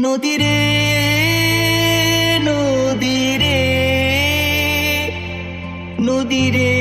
নদীরে নদীরে নদীরে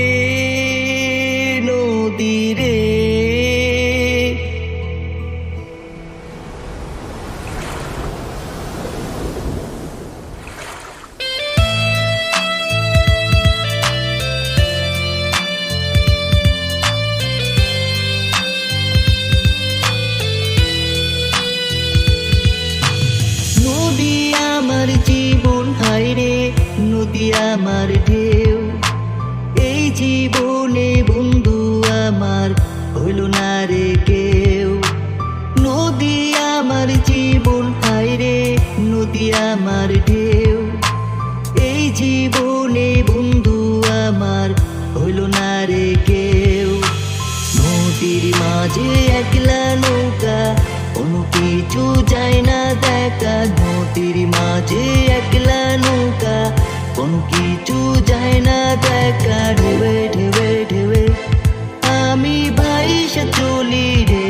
নদী আমার ঢেউ। এই জীবনে বন্ধু আমার হইল না রে কেউ। নদী আমার জীবন হায়রে নদী আমার ঢেউ। এই জীবনে বন্ধু আমার হইল না রে কেউ। নদীর মাঝে একলা নৌকা, কোনো কিছু যায় না দেখা। নদীর মাঝে একলা নৌকা কোনো কিছু যায় না দেখা ঢেবে ঢেবে ঢেবে আমি ভাই সে চলি রে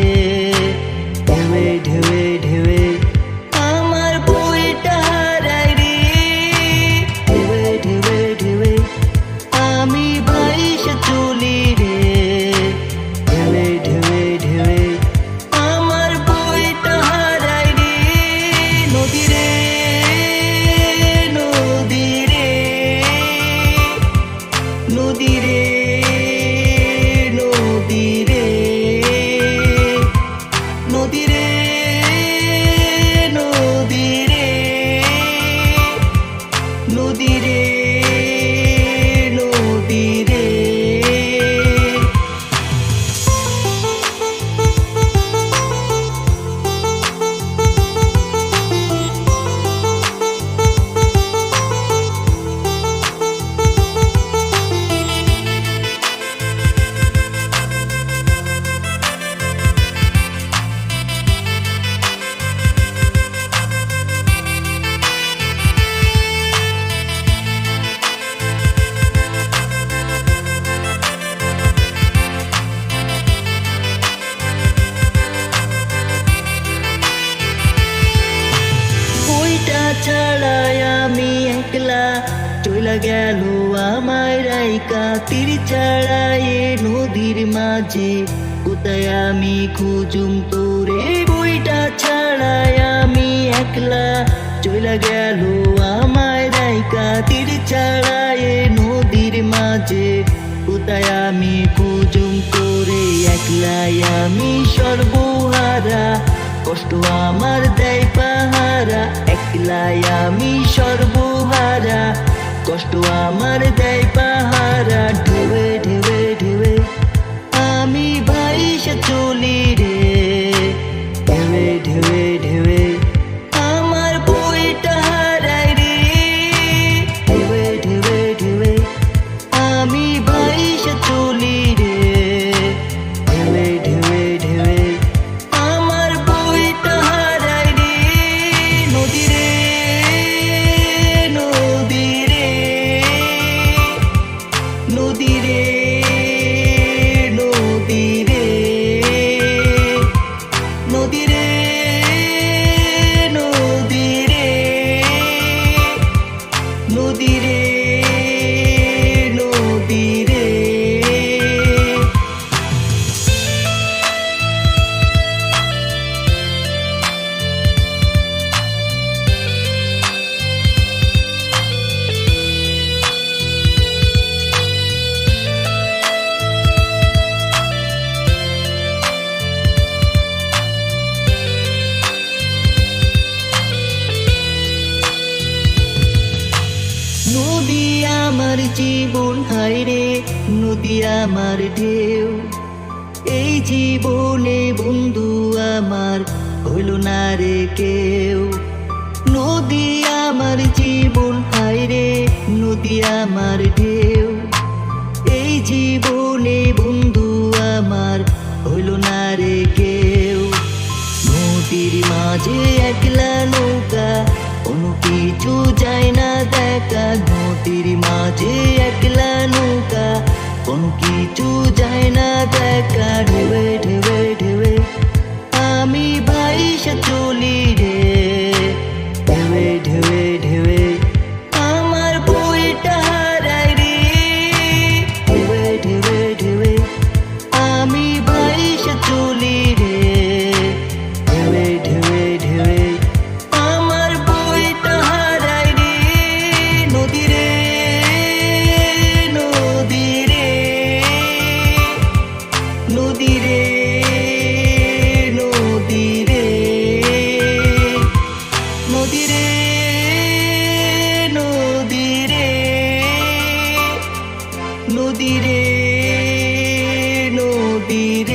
নদীরে একলা চলে গেল আমায় রাইকা। তীর ছাড়াই এ নদীর মাঝে। কোথায় আমি খুঁজুম তোরে? বইটা ছাড়াই আমি একলা। চলে গেল আমায় রাইকা। তীর ছাড়াই এ নদীর মাঝে। কোথায় আমি খুঁজুম তোরে? একলাই আমি সর্বহারা। কষ্ট আমার দেয় পাহারা। একলাই আমি সর্বহারা। কষ্ট আমার দেয় রে নদী রে। নদী নদী রে। নদী জীবন হায়রে নদী আমার ঢেউ। এই জীবনে বন্ধু আমার হইল না রে কেউ। নদী আমার জীবন হায়রে নদী আমার ঢেউ। এই জীবনে বন্ধু আমার হইল না রে কেউ। নদীর মাঝে একলা নৌকা কোনো কিছু যায় না দেখা, নদীর মাঝে একলা নৌকা। কোনো কিছু যায় না দেখা ঢেবে ঢেবে ঢেবে আমি ভাই চলি চলি নদীরে নদীর